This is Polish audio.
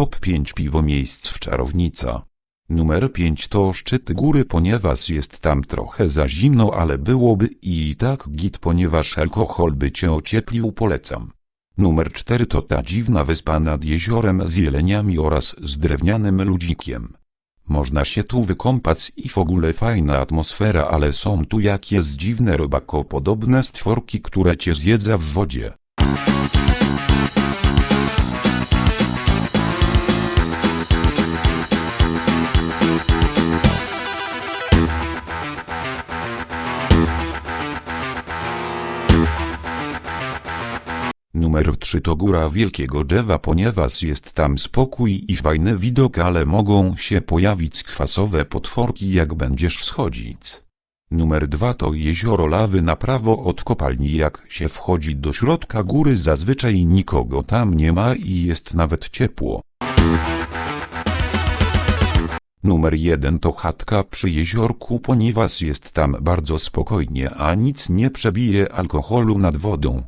Top 5 piwo miejsc w Czarownica. Numer 5 to szczyt góry, ponieważ jest tam trochę za zimno, ale byłoby i tak git, ponieważ alkohol by cię ocieplił, polecam. Numer 4 to ta dziwna wyspa nad jeziorem z jeleniami oraz z drewnianym ludzikiem. Można się tu wykąpać i w ogóle fajna atmosfera, ale są tu jakieś dziwne robakopodobne stworki, które cię zjedza w wodzie. Numer 3 to góra wielkiego drzewa, ponieważ jest tam spokój i fajny widok, ale mogą się pojawić kwasowe potworki jak będziesz schodzić. Numer 2 to jezioro lawy na prawo od kopalni. Jak się wchodzi do środka góry, zazwyczaj nikogo tam nie ma i jest nawet ciepło. Numer 1 to chatka przy jeziorku, ponieważ jest tam bardzo spokojnie, a nic nie przebije alkoholu nad wodą.